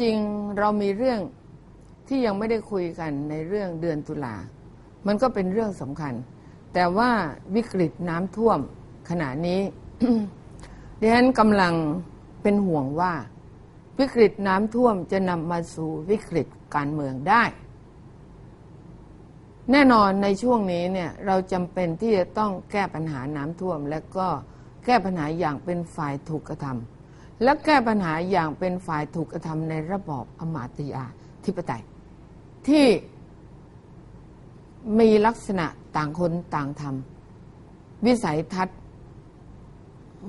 จริงเรามีเรื่องที่ยังไม่ได้คุยกันในเรื่องเดือนตุลา มันก็เป็นเรื่องสำคัญ แต่ว่าวิกฤตน้ำท่วมขณะนี้ดิฉันกำลังเป็นห่วงว่า วิกฤตน้ำท่วมจะนำมาสู่วิกฤตการเมืองได้ แน่นอนในช่วงนี้เนี่ยเราจำเป็นที่จะต้องแก้ปัญหาน้ำท่วม และก็แก้ปัญหาอย่างเป็นฝ่ายถูกกระทำ และแก้ปัญหาอย่างเป็นฝ่ายถูกกระทำในระบอบอมาตยาธิปไตย ที่มีลักษณะต่างคนต่างทำวิสัยทัศน์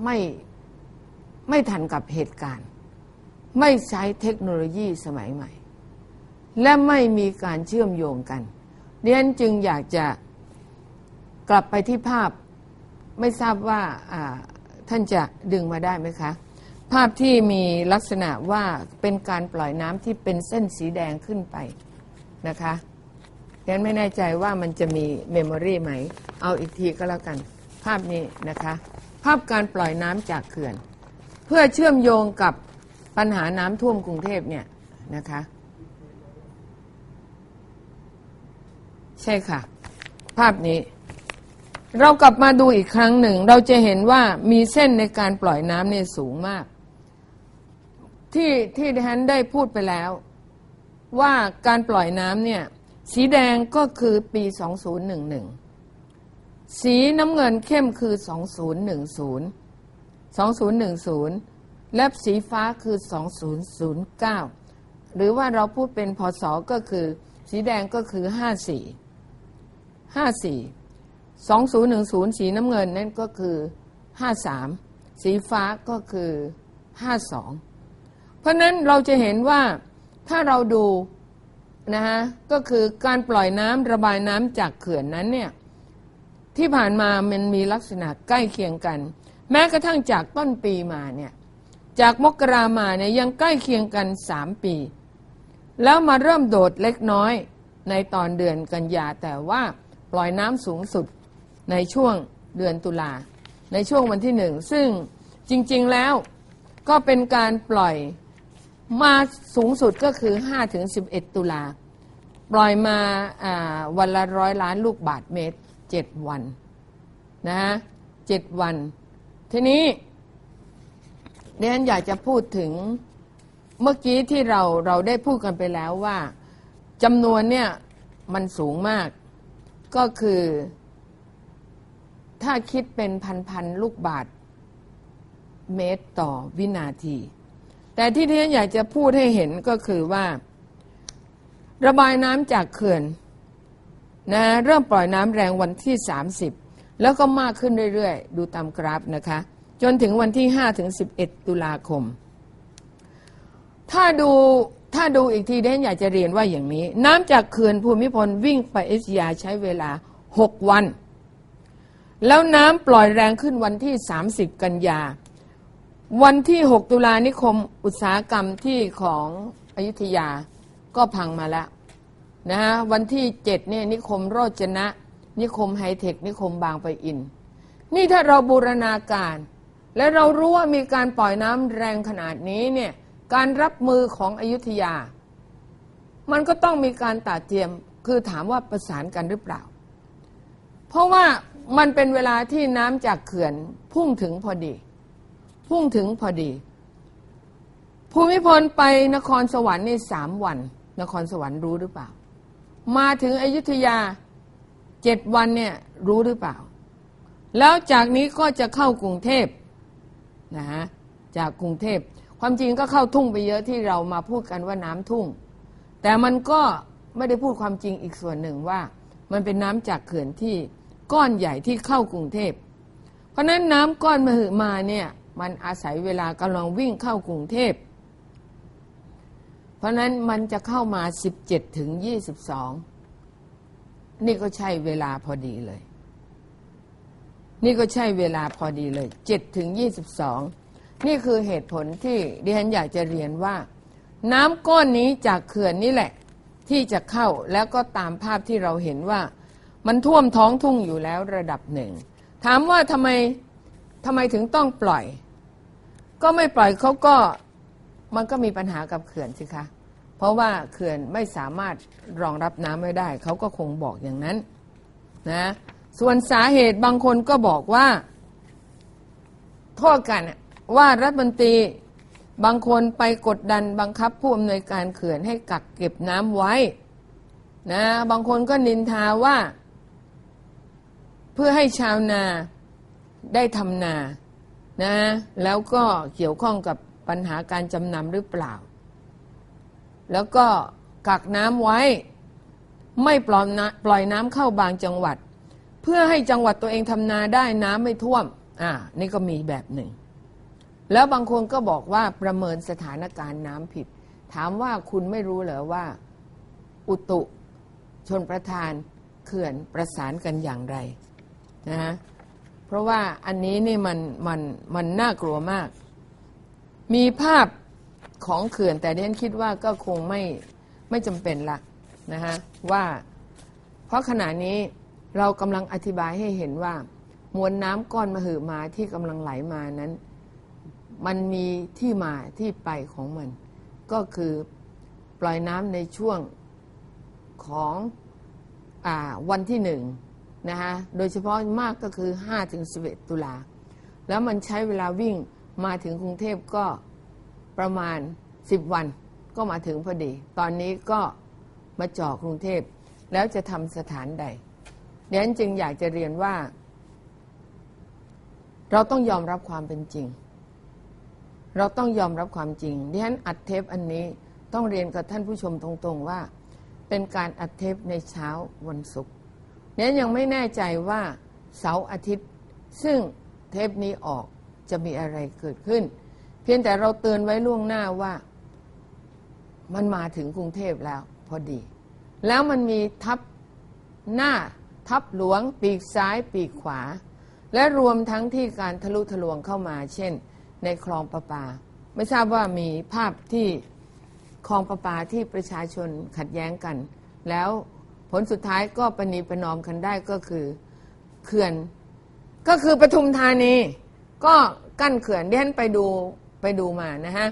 ไม่ไม่ทันกับเหตุการณ์ ไม่ใช้เทคโนโลยีสมัยใหม่ และไม่มีการเชื่อมโยงกันดิฉันจึงอยากจะกลับไปที่ภาพไม่ทราบว่าท่านจะดึงมาได้ไหมคะ ภาพที่มีลักษณะว่าเป็นการปล่อยน้ำที่เป็นเส้นสีแดงขึ้นไปนะคะดิฉันไม่แน่ใจว่ามันจะมีเมมโมรีไหม เอาอีกทีก็แล้วกัน ภาพนี้นะคะ ภาพการปล่อยน้ำจากเขื่อน เพื่อเชื่อมโยงกับปัญหาน้ำท่วมกรุงเทพเนี่ยนะคะ ใช่ค่ะ ภาพนี้ เรากลับมาดูอีกครั้งหนึ่ง เราจะเห็นว่ามีเส้นในการปล่อยน้ำเนี่ยสูงมาก ที่ที่ดิฉันได้พูดไปแล้ว ว่าการปล่อยน้ำเนี่ย สีแดงก็คือปี 2011 สีน้ำเงินเข้มคือ 2010 2010 และสีฟ้าคือ 2009 หรือว่าเราพูดเป็นพศก็คือ สีแดงก็คือ 54 54 2010 สีน้ำเงินนั่นก็คือ 53 สีฟ้าก็คือ 52 เพราะนั้นเราจะเห็นว่าถ้าเราดูนะฮะก็คือการปล่อยน้ำระบายน้ำจากเขื่อนนั้นเนี่ยที่ผ่านมามันมีลักษณะใกล้เคียงกัน แม้กระทั่งจากต้นปีมาเนี่ยจากมกรามาเนี่ยยังใกล้เคียงกันสามปี แล้วมาเริ่มโดดเล็กน้อยในตอนเดือนกันยาแต่ว่าปล่อยน้ำสูงสุดในช่วงเดือนตุลาในช่วงวันที่หนึ่งซึ่งจริง ๆแล้วก็เป็นการปล่อย มาสูงสุดก็คือ5ถึง11 ตุลา ปล่อยมาวันละร้อยล้านลูกบาทเมตร 7 วันนะฮะเจ็ดวัน ทีนี้เรียนอยากจะพูดถึงเมื่อกี้ที่เราเราได้พูดกันไปแล้วว่าจำนวนเนี่ยมันสูงมาก ก็คือ ถ้าคิดเป็นพันๆลูกบาทเมตรต่อวินาที แต่ที่ที่ฉันอยากจะพูดให้เห็นก็คือว่า ระบายน้ำจากเขื่อนนะเริ่มปล่อยน้ำแรงวันที่ 30 แล้วก็มากขึ้นเรื่อยๆ ดูตามกราฟนะคะ จนถึงวันที่5ถึง11 ตุลาคม ถ้าดูถ้าดูอีกทีเด่นอยากจะเรียนว่าอย่างนี้ น้ำจากเขื่อนภูมิพลวิ่งไปเอเชียใช้เวลา 6 วัน แล้วน้ำปล่อยแรงขึ้นวันที่ 30 กันยา วันที่ 6 ตุลานิคมอุตสาหกรรมที่ของอยุธยาก็พังมาแล้วนะฮะวันที่เจ็ดเนี่ยนิคมโรจนะ นิคมไฮเทค นิคมบางปะอิน นี่ถ้าเราบูรณาการ และเรารู้ว่ามีการปล่อยน้ำแรงขนาดนี้เนี่ยการรับมือของอยุธยา มันก็ต้องมีการตัดเตรียมคือถามว่าประสานกันหรือเปล่า เพราะว่ามันเป็นเวลาที่น้ำจากเขื่อนพุ่งถึงพอดี พุ่งถึงพอดี ภูมิพลไปนครสวรรค์ในสามวัน นครสวรรค์รู้หรือเปล่า มาถึงอยุธยาเจ็ดวันเนี่ยรู้หรือเปล่า แล้วจากนี้ก็จะเข้ากรุงเทพนะฮะจากกรุงเทพ ความจริงก็เข้าทุ่งไปเยอะที่เรามาพูดกันว่าน้ำทุ่ง แต่มันก็ไม่ได้พูดความจริงอีกส่วนหนึ่งว่า มันเป็นน้ำจากเขื่อนที่ก้อนใหญ่ที่เข้ากรุงเทพ เพราะนั้นน้ำก้อนมหึมาเนี่ย มันอาศัยเวลากำลังวิ่งเข้ากรุงเทพ เพราะนั้นมันจะเข้ามา 17 ถึง 22 นี่ก็ใช่เวลาพอดีเลย นี่ก็ใช่เวลาพอดีเลย 7 ถึง 22 นี่คือเหตุผลที่ดิฉันอยากจะเรียนว่า น้ำก้อนนี้จากเขื่อนนี่แหละ ที่จะเข้าแล้วก็ตามภาพที่เราเห็นว่า มันท่วมท้องทุ่งอยู่แล้วระดับหนึ่ง ถามว่าทำไมทำไมถึงต้องปล่อย ก็ไม่ปล่อยเขาก็มันก็มีปัญหากับเขื่อนสิคะ เพราะว่าเขื่อนไม่สามารถรองรับน้ำไม่ได้ เขาก็คงบอกอย่างนั้นนะส่วนสาเหตุบางคนก็บอกว่า โทษกันว่ารัฐมนตรีบางคนไปกดดันบังคับผู้อำนวยการเขื่อนให้กักเก็บน้ำไว้นะบางคนก็นินทาว่า เพื่อให้ชาวนาได้ทำนา นะแล้วก็เกี่ยวข้องกับปัญหาการจำนำหรือเปล่า แล้วก็กักน้ำไว้ ไม่ปล่อยน้ำปล่อยน้ำเข้าบางจังหวัด เพื่อให้จังหวัดตัวเองทำนาได้น้ำไม่ท่วม อ่า นี่ก็มีแบบหนึ่ง แล้วบางคนก็บอกว่าประเมินสถานการณ์น้ำผิด ถามว่าคุณไม่รู้เหรอว่า อุตุชนประทานเขื่อนประสานกันอย่างไรนะฮะ เพราะว่าอันนี้นี่มันมันมันน่ากลัวมาก มีภาพของเขื่อนแต่ดิฉันคิดว่าก็คงไม่ไม่จำเป็นละนะฮะว่า เพราะขณะนี้เรากำลังอธิบายให้เห็นว่า มวลน้ำก้อนมหึมาที่กำลังไหลมานั้น มันมีที่มาที่ไปของมัน ก็คือปล่อยน้ำในช่วงของอวันที่หนึ่ง นะคะโดยเฉพาะมากก็คือ5ถึง11 ตุลา แล้วมันใช้เวลาวิ่งมาถึงกรุงเทพก็ประมาณ 10 วันก็มาถึงพอดี ตอนนี้ก็มาจ่อกรุงเทพ แล้วจะทำสถานใดเดี๋ยวจึงอยากจะเรียนว่า เราต้องยอมรับความเป็นจริง เราต้องยอมรับความจริงดิฉันอัดเทปอันนี้ต้องเรียนกับท่านผู้ชมตรงๆว่า เป็นการอัดเทปในเช้าวันศุกร์ เนี่ยยังไม่แน่ใจว่าเสาร์อาทิตย์ ซึ่งเทปนี้ออกจะมีอะไรเกิดขึ้น เพียงแต่เราเตือนไว้ล่วงหน้าว่า มันมาถึงกรุงเทพแล้วพอดี แล้วมันมีทับหน้าทับหลวง ปีกซ้ายปีกขวา และรวมทั้งที่การทะลุทะลวงเข้ามา เช่น ในคลองประปา ไม่ทราบว่ามีภาพที่คลองประปาที่ประชาชนขัดแย้งกัน แล้ว ผลสุดท้ายก็ประนีประนอมกันได้ก็คือเขื่อน ก็คือปทุมธานี ก็กั้นเขื่อนที่ฉันไปดูไปดูมานะฮะ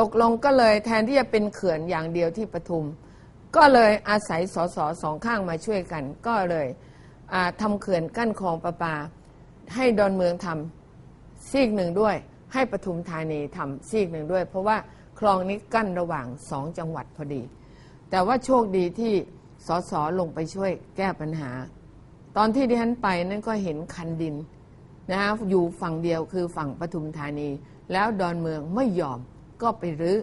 ตกลงก็เลยแทนที่จะเป็นเขื่อนอย่างเดียวที่ปทุม ก็เลยอาศัยสสสองข้างมาช่วยกัน ก็เลยอ่าทำเขื่อนกั้นคลองประปา ให้ดอนเมืองทำซีกหนึ่งด้วย ให้ปทุมธานีทำซีกหนึ่งด้วย เพราะว่าคลองนี้กั้นระหว่างสองจังหวัดพอดี แต่ว่าโชคดีที่ สสลงไปช่วยแก้ปัญหา ตอนที่ดิฉันไปนั่นก็เห็นคันดินนะฮะอยู่ฝั่งเดียวคือฝั่งปทุมธานี แล้วดอนเมืองไม่ยอมก็ไปรื้อ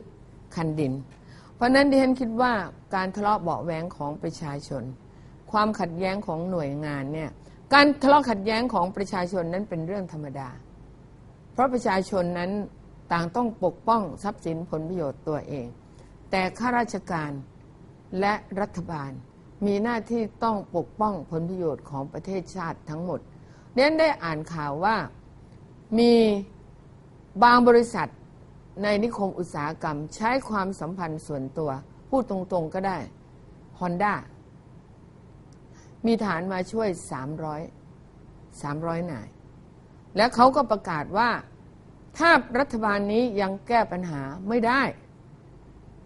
คันดิน เพราะนั้นดิฉันคิดว่าการทะเลาะเบาะแว้งของประชาชน ความขัดแย้งของหน่วยงานเนี่ยการทะเลาะขัดแย้งของประชาชนนั้นเป็นเรื่องธรรมดา เพราะประชาชนนั้นต่างต้องปกป้องทรัพย์สินผลประโยชน์ตัวเอง แต่ข้าราชการและรัฐบาล มีหน้าที่ต้องปกป้องผลประโยชน์ของประเทศชาติทั้งหมดเน้นได้อ่านข่าวว่ามีบางบริษัทในนิคมอุตสาหกรรมใช้ความสัมพันธ์ส่วนตัว พูดตรงๆก็ได้ Honda มีฐานมาช่วย 300 300นาย และเขาก็ประกาศว่าถ้ารัฐบาลนี้ยังแก้ปัญหาไม่ได้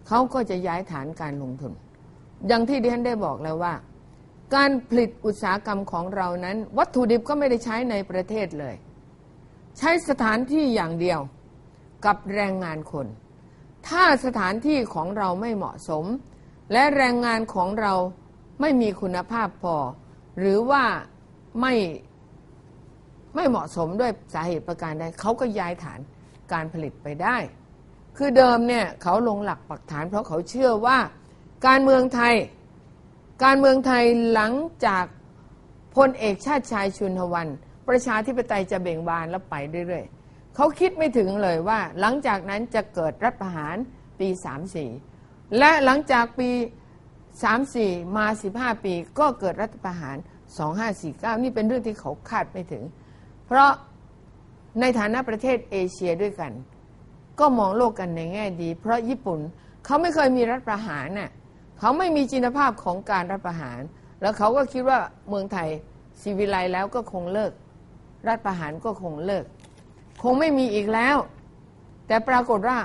เขาก็จะย้ายฐานการลงทุน อย่างที่ดิฉันได้บอกแล้วว่า การผลิตอุตสาหกรรมของเรานั้น วัตถุดิบก็ไม่ได้ใช้ในประเทศเลย ใช้สถานที่อย่างเดียวกับแรงงานคน ถ้าสถานที่ของเราไม่เหมาะสม และแรงงานของเราไม่มีคุณภาพพอ หรือว่าไม่ไม่เหมาะสมด้วยสาเหตุประการใดเขาก็ย้ายฐานการผลิตไปได้ คือเดิมเนี่ยเขาลงหลักปักฐานเพราะเขาเชื่อว่า การเมืองไทย การเมืองไทยหลังจากพลเอกชาติชายชุนทวัน ประชาธิปไตยจะเบ่งบานแล้วไปเรื่อยๆเขาคิดไม่ถึงเลยว่า หลังจากนั้นจะเกิดรัฐประหารปี 34 และหลังจากปี 34 มา 15 ปี ก็เกิดรัฐประหาร 2549 นี่เป็นเรื่องที่เขาคาดไม่ถึง เพราะในฐานะประเทศเอเชียด้วยกัน ก็มองโลกกันในแง่ดี เพราะญี่ปุ่นเขาไม่เคยมีรัฐประหารน่ะ เขาไม่มีจินภาพของการรัฐประหาร แล้วเขาก็คิดว่าเมืองไทยชีวิไลแล้วก็คงเลิก รัฐประหารก็คงเลิก คงไม่มีอีกแล้ว แต่ปรากฏว่า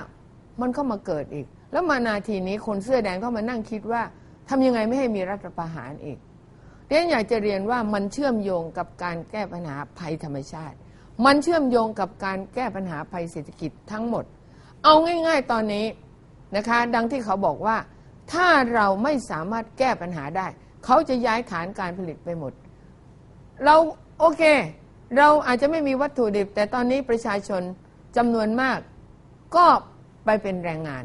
มันก็มาเกิดอีก แล้วมานาทีนี้คนเสื้อแดงก็มานั่งคิดว่าทำยังไงไม่ให้มีรัฐประหารอีกเรียนอยากจะเรียนว่ามันเชื่อมโยงกับการแก้ปัญหาภัยธรรมชาติ มันเชื่อมโยงกับการแก้ปัญหาภัยเศรษฐกิจทั้งหมด เอาง่าย ๆ ตอนนี้นะคะ ดังที่เขาบอกว่า ถ้าเราไม่สามารถแก้ปัญหาได้ เขาจะย้ายฐานการผลิตไปหมด เราโอเค เราอาจจะไม่มีวัตถุดิบ แต่ตอนนี้ประชาชนจำนวนมาก ก็ไปเป็นแรงงาน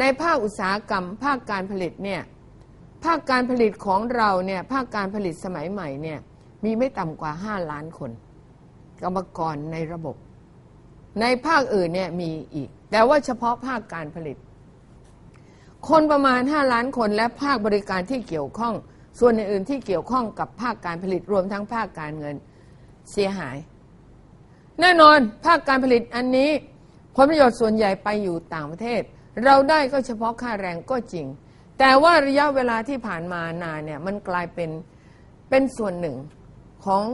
ในภาคอุตสาหกรรม ภาคการผลิตเนี่ยภาคการผลิตของเราเนี่ยภาคการผลิตสมัยใหม่เนี่ยมีไม่ต่ำกว่า 5 ล้านคน กรรมกรในระบบ ในภาคอื่นเนี่ยมีอีก แต่ว่าเฉพาะภาคการผลิต คนประมาณ 5 ล้านคนและภาคบริการที่เกี่ยวข้อง ส่วนอื่นๆที่เกี่ยวข้องกับภาคการผลิตรวมทั้งภาคการเงินเสียหาย แน่นอนภาคการผลิตอันนี้ผลประโยชน์ส่วนใหญ่ไปอยู่ต่างประเทศ เราได้ก็เฉพาะค่าแรงก็จริง แต่ว่าระยะเวลาที่ผ่านมานานเนี่ยมันกลายเป็นเป็นส่วนหนึ่งของ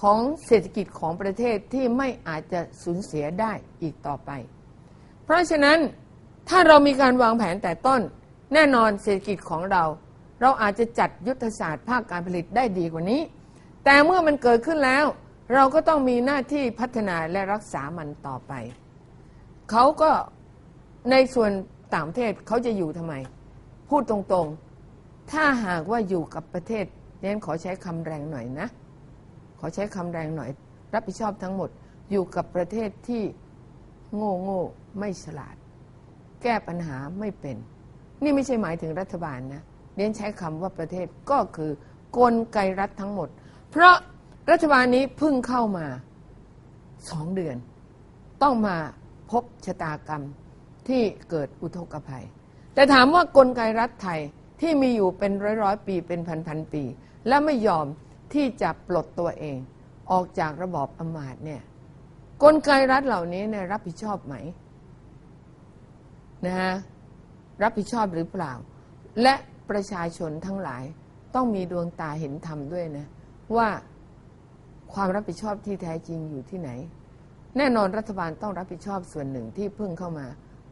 ของเศรษฐกิจของประเทศที่ไม่อาจจะสูญเสียได้อีกต่อไป เพราะฉะนั้น ถ้าเรามีการวางแผนแต่ต้น แน่นอนเศรษฐกิจของเรา เราอาจจะจัดยุทธศาสตร์ภาคการผลิตได้ดีกว่านี้ แต่เมื่อมันเกิดขึ้นแล้ว เราก็ต้องมีหน้าที่พัฒนาและรักษามันต่อไป เขาก็ในส่วนต่างประเทศเขาจะอยู่ทำไม พูดตรงๆ ถ้าหากว่าอยู่กับประเทศเน้นขอใช้คำแรงหน่อยนะ ขอใช้คำแรงหน่อย รับผิดชอบทั้งหมดอยู่กับประเทศที่โง่โง่ไม่ฉลาด แก้ปัญหาไม่เป็น นี่ไม่ใช่หมายถึงรัฐบาลนะเรียนใช้คำว่าประเทศก็คือกลไกรัฐทั้งหมด เพราะรัฐบาลนี้เพิ่งเข้ามาสองเดือน ต้องมาพบชะตากรรมที่เกิดอุทกภัย แต่ถามว่ากลไกรัฐไทยที่มีอยู่เป็นร้อยร้อยปีเป็นพันพันปี และไม่ยอมที่จะปลดตัวเอง ออกจากระบอบอำมาตย์เนี่ยกลไกรัฐเหล่านี้เนี่ยรับผิดชอบไหม นะฮะรับผิดชอบหรือเปล่า และประชาชนทั้งหลายต้องมีดวงตาเห็นธรรมด้วยนะ ว่าความรับผิดชอบที่แท้จริงอยู่ที่ไหน แน่นอนรัฐบาลต้องรับผิดชอบส่วนหนึ่งที่เพิ่งเข้ามา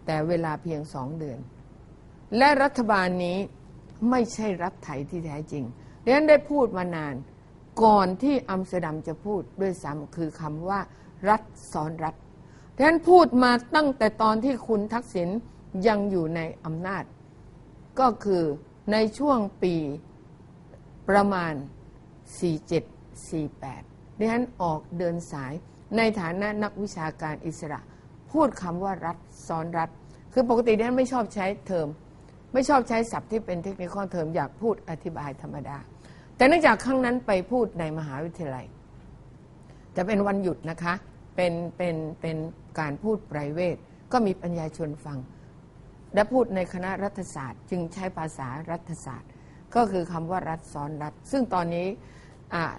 แต่เวลาเพียงสองเดือน และรัฐบาลนี้ไม่ใช่รัฐไทยที่แท้จริงดังนั้นได้พูดมานาน ก่อนที่อัมสเตอร์ดัมจะพูดด้วยซ้ำคือคำว่า รัฐซ้อนรัฐดังนั้นพูดมาตั้งแต่ตอนที่คุณทักษิณ ยังอยู่ในอำนาจ ก็คือในช่วงปีประมาณ 47 48ดิฉันออกเดินสายในฐานะนักวิชาการอิสระ พูดคำว่ารัฐซ้อนรัฐ คือปกติดิฉันไม่ชอบใช้เทอม ไม่ชอบใช้ศัพท์ที่เป็นเทคนิคเทอมอยากพูดอธิบายธรรมดา แต่เนื่องจากครั้งนั้นไปพูดในมหาวิทยาลัย จะเป็นวันหยุดนะคะ เป็นเป็นเป็นการพูดไพรเวทก็มีปัญญาชนฟัง และพูดในคณะรัฐศาสตร์ จึงใช้ภาษารัฐศาสตร์ ก็คือคำว่ารัฐซ้อนรัฐ ซึ่งตอนนี้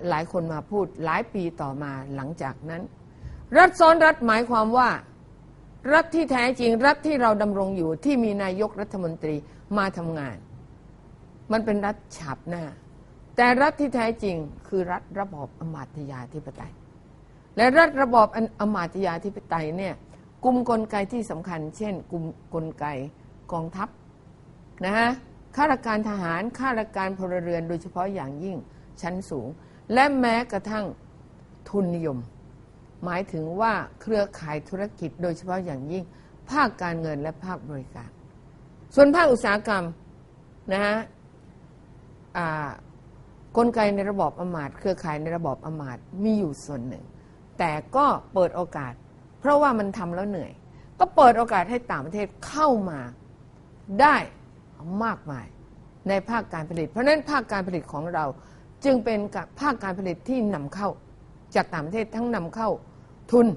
หลายคนมาพูดหลายปีต่อมาหลังจากนั้น รัฐซ้อนรัฐหมายความว่า รัฐที่แท้จริงรัฐที่เราดำรงอยู่ที่มีนายกรัฐมนตรีมาทำงาน มันเป็นรัฐฉาบหน้า แต่รัฐที่แท้จริงคือรัฐระบอบอมาตยาธิปไตย และรัฐระบอบอมาตยาธิปไตยเนี่ยกลุ่มกลไกที่สำคัญ เช่น กลุ่มกลไก กองทัพนะฮะข้าราชการทหารข้าราชการพลเรือนโดยเฉพาะอย่างยิ่งชั้นสูง และแม้กระทั่งทุนนิยม หมายถึงว่าเครือข่ายธุรกิจโดยเฉพาะอย่างยิ่ง ภาคการเงินและภาคบริการ ส่วนภาคอุตสาหกรรมนะฮะกลไกในระบอบอมาตเครือข่ายในระบอบอมาตมีอยู่ส่วนหนึ่ง แต่ก็เปิดโอกาส เพราะว่ามันทำแล้วเหนื่อย ก็เปิดโอกาสให้ต่างประเทศเข้ามา ได้มากมายในภาคการผลิต เพราะนั้นภาคการผลิตของเราจึงเป็นภาคการผลิตที่นำเข้า จากต่างประเทศทั้งนำเข้าทุน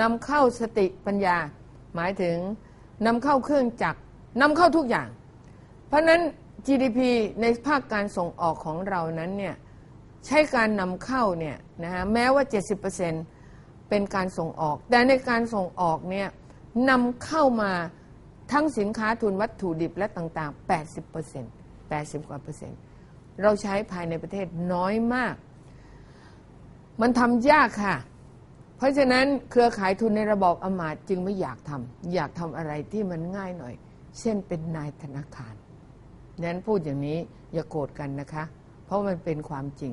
นำเข้าสติปัญญา หมายถึงนำเข้าเครื่องจักรนำเข้าทุกอย่าง เพราะฉะนั้น GDP ในภาคการส่งออกของเรานั้นเนี่ยใช้การนำเข้าเนี่ยนะฮะแม้ว่า 70%เป็นการส่งออก แต่ในการส่งออกเนี่ยนำเข้ามา ทั้งสินค้าทุนวัตถุดิบและต่าง ๆ 80% 80 กว่าเปอร์เซ็นต์ เราใช้ภายในประเทศน้อยมาก มันทำยากค่ะ เพราะฉะนั้นเครือข่ายทุนในระบอบอมาตจึงไม่อยากทำอยากทำอะไรที่มันง่ายหน่อย เช่นเป็นนายธนาคารนั้นพูดอย่างนี้อย่าโกรธกันนะคะ เพราะมันเป็นความจริง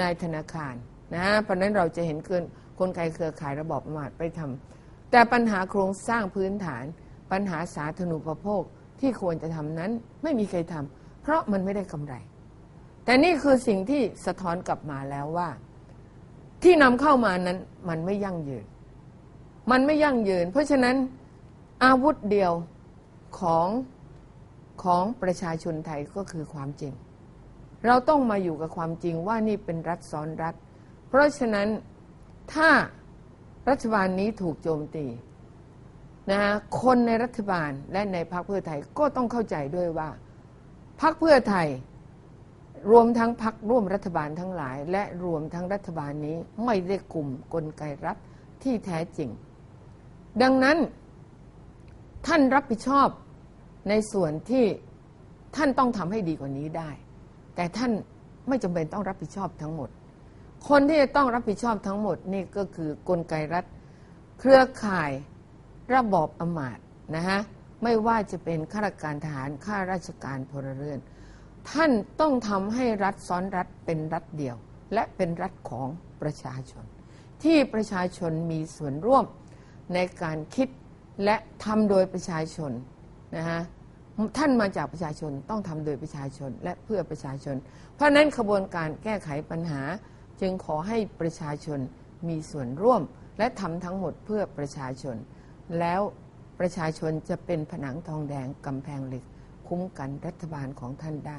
นายธนาคารนะเพราะนั้นเราจะเห็นเกินกลไกเครือข่ายระบอบอมาตไปทำแต่ปัญหาโครงสร้างพื้นฐาน ปัญหาสาธารณูปโภคที่ควรจะทำนั้นไม่มีใครทำเพราะมันไม่ได้กำไร แต่นี่คือสิ่งที่สะท้อนกลับมาแล้วว่า ที่นำเข้ามานั้นมันไม่ยั่งยืน มันไม่ยั่งยืน เพราะฉะนั้นอาวุธเดียวของของประชาชนไทยก็คือความจริง เราต้องมาอยู่กับความจริงว่านี่เป็นรัฐซ้อนรัฐ เพราะฉะนั้นถ้ารัฐบาลนี้ถูกโจมตี นะฮะคนในรัฐบาลและในพรรคเพื่อไทยก็ต้องเข้าใจด้วยว่าพรรคเพื่อไทยรวมทั้งพรรคร่วมรัฐบาลทั้งหลาย และรวมทั้งรัฐบาลนี้ไม่ได้กลุ่มกลไกรัฐที่แท้จริง ดังนั้นท่านรับผิดชอบในส่วนที่ท่านต้องทำให้ดีกว่านี้ได้ แต่ท่านไม่จำเป็นต้องรับผิดชอบทั้งหมด คนที่จะต้องรับผิดชอบทั้งหมดนี่ก็คือกลไกรัฐ เครือข่าย ระบอบอมาตนะฮะไม่ว่าจะเป็นข้าราชการทหารข้าราชการพลเรือน ท่านต้องทำให้รัฐซ้อนรัฐเป็นรัฐเดียว และเป็นรัฐของประชาชน ที่ประชาชนมีส่วนร่วมในการคิดและทำโดยประชาชนนะฮะท่านมาจากประชาชนต้องทำโดยประชาชนและเพื่อประชาชน เพราะนั้นขบวนการแก้ไขปัญหา จึงขอให้ประชาชนมีส่วนร่วม และทำทั้งหมดเพื่อประชาชน แล้วประชาชนจะเป็นผนังทองแดงกำแพงเหล็ก คุ้มกันรัฐบาลของท่านได้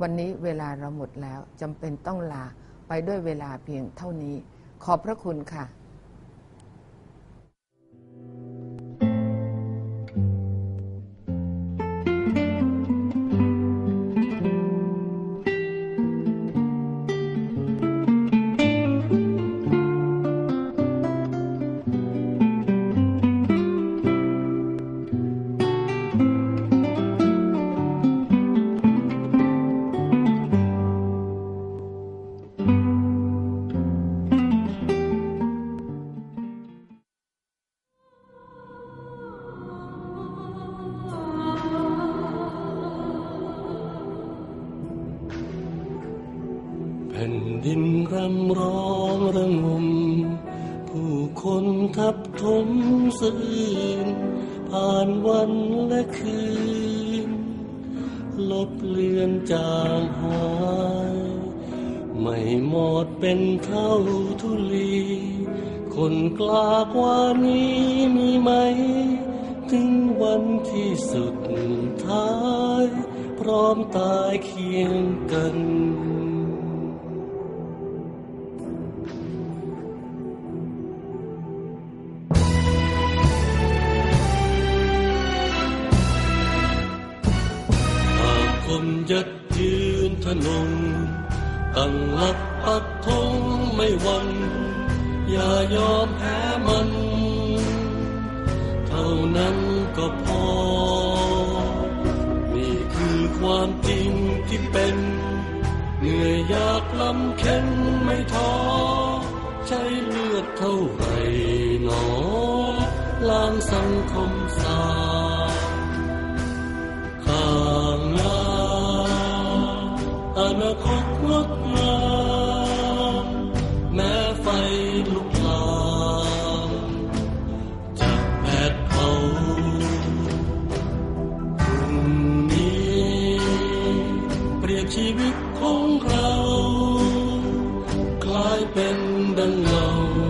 วันนี้เวลาเราหมดแล้วจำเป็นต้องลาไปด้วยเวลาเพียงเท่านี้ ขอบพระคุณค่ะ เป็นเท่าทุลี คนกล้ากว่านี้มีไหม ถึงวันที่สุดท้าย พร้อมตายเคียงกันหากคนยัดยืนทนง ตั้งหลักปักธงไม่หวันอย่ายอมแพ้มัน เท่านั้นก็พอ นี่คือความจริงที่เป็น เหนื่อยยากลำเข็นไม่ท้อใช้เลือดเท่าไรหนอล้างสังคม opened and low.